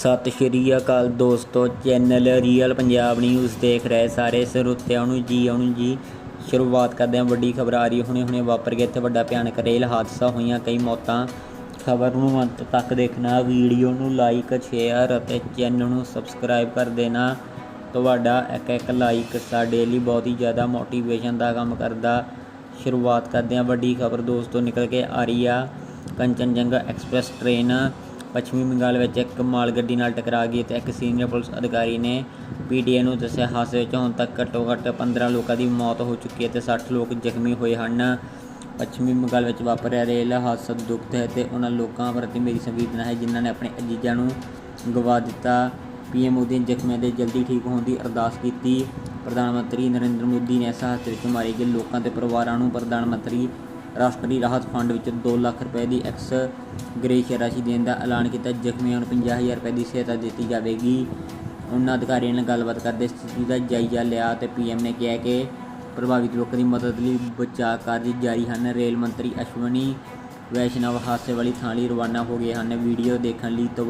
ਸਤਿ ਸ਼੍ਰੀ ਅਕਾਲ ਦੋਸਤੋ, channel real Punjab news ਦੇਖ ਰਹੇ ਸਾਰੇ ਸਰੋਤਿਆਂ ਨੂੰ ਜੀ, ਆਉਣ ਜੀ। ਸ਼ੁਰੂਆਤ ਕਰਦੇ ਹਾਂ ਵੱਡੀ ਖਬਰ ਆ ਰਹੀ ਹੁਣੇ ਹੁਣੇ ਵਾਪਰ ਗਿਆ ਇੱਥੇ ਵੱਡਾ ਭਿਆਨਕ ਰੇਲ ਹਾਦਸਾ। ਹੋਈਆਂ ਕਈ ਮੌਤਾਂ। ਖਬਰ ਨੂੰ ਅੰਤ ਤੱਕ ਦੇਖਣਾ, ਵੀਡੀਓ ਨੂੰ ਲਾਈਕ ਸ਼ੇਅਰ ਅਤੇ ਚੈਨਲ ਨੂੰ ਸਬਸਕ੍ਰਾਈਬ ਕਰ ਦੇਣਾ। ਤੁਹਾਡਾ ਇੱਕ ਇੱਕ ਲਾਈਕ ਸਾਡੇ ਲਈ ਬਹੁਤ ਹੀ ਜ਼ਿਆਦਾ ਮੋਟੀਵੇਸ਼ਨ ਦਾ ਕੰਮ ਕਰਦਾ। ਸ਼ੁਰੂਆਤ ਕਰਦੇ ਹਾਂ ਵੱਡੀ ਖਬਰ ਦੋਸਤੋ, ਨਿਕਲ ਕੇ ਆ ਰਹੀ ਆ। ਕੰਚਨਜੰਗਾ ਐਕਸਪ੍ਰੈਸ ਟ੍ਰੇਨ ਪੱਛਮੀ ਬੰਗਾਲ ਵਿੱਚ ਇੱਕ ਮਾਲ ਗੱਡੀ ਨਾਲ ਟਕਰਾ ਗਈ ਤੇ ਇੱਕ ਸੀਨੀਅਰ ਪੁਲਿਸ ਅਧਿਕਾਰੀ ਨੇ ਪੀਟੀਏ ਨੂੰ ਦੱਸਿਆ, ਹਾਦਸੇ ਵਿੱਚ ਹੁਣ ਤੱਕ ਘੱਟੋ ਘੱਟ 15 ਲੋਕਾਂ ਦੀ ਮੌਤ ਹੋ ਚੁੱਕੀ ਹੈ ਤੇ 60 ਲੋਕ ਜ਼ਖਮੀ ਹੋਏ ਹਨ। ਪੱਛਮੀ ਬੰਗਾਲ ਵਿੱਚ ਵਾਪਰਿਆ ਰੇਲ ਹਾਦਸਾ ਦੁਖਦ ਹੈ ਤੇ ਉਹਨਾਂ ਲੋਕਾਂ ਪ੍ਰਤੀ ਮੇਰੀ ਸੰਵੇਦਨਾ ਹੈ ਜਿਨ੍ਹਾਂ ਨੇ ਆਪਣੇ ਅਜੀਜ਼ਾਂ ਨੂੰ ਗਵਾ ਦਿੱਤਾ। ਪੀਐਮ ਮੋਦੀ ਨੇ ਜ਼ਖਮੀਆਂ ਦੇ ਜਲਦੀ ਠੀਕ ਹੋਣ ਦੀ ਅਰਦਾਸ ਕੀਤੀ। ਪ੍ਰਧਾਨ ਮੰਤਰੀ ਨਰਿੰਦਰ ਮੋਦੀ ਨੇ ਇਸ ਹਾਦਸੇ ਵਿੱਚ ਮਾਰੇ ਗਏ ਲੋਕਾਂ ਤੇ ਪਰਿਵਾਰਾਂ ਨੂੰ ਪ੍ਰਧਾਨ ਮੰਤਰੀ ਰਾਸ਼ਟਰੀ ਰਾਹਤ ਫੰਡ ਵਿੱਚ 2 ਲੱਖ ਰੁਪਏ ਦੀ ਐਕਸ ਗ੍ਰੇਸ਼ੀਆ ਰਾਸ਼ੀ ਦੇਣ ਦਾ ਐਲਾਨ ਕੀਤਾ। ਜ਼ਖਮੀਆਂ ਨੂੰ 50000 ਰੁਪਏ ਦੀ ਸਹਾਇਤਾ ਦਿੱਤੀ ਜਾਵੇਗੀ। ਉਹਨਾਂ ਅਧਿਕਾਰੀਆਂ ਨਾਲ ਗੱਲਬਾਤ ਕਰਦੇ ਸਥਿਤੀ ਦਾ ਜਾਇਜ਼ਾ ਲਿਆ ਤੇ ਪੀਐਮ ਨੇ ਕਿਹਾ ਕਿ ਪ੍ਰਭਾਵਿਤ ਲੋਕਾਂ ਦੀ ਮਦਦ ਲਈ ਬਚਾਅ ਕਾਰਜ ਜਾਰੀ ਹਨ। ਰੇਲ ਮੰਤਰੀ ਅਸ਼ਵਨੀ ਵੈਸ਼ਨਵ ਹਾਦਸੇ ਵਾਲੀ ਥਾਂ ਲਈ ਰਵਾਨਾ ਹੋ ਗਏ ਹਨ। ਵੀਡੀਓ ਦੇਖਣ ਲਈ ਤੁਹਾ-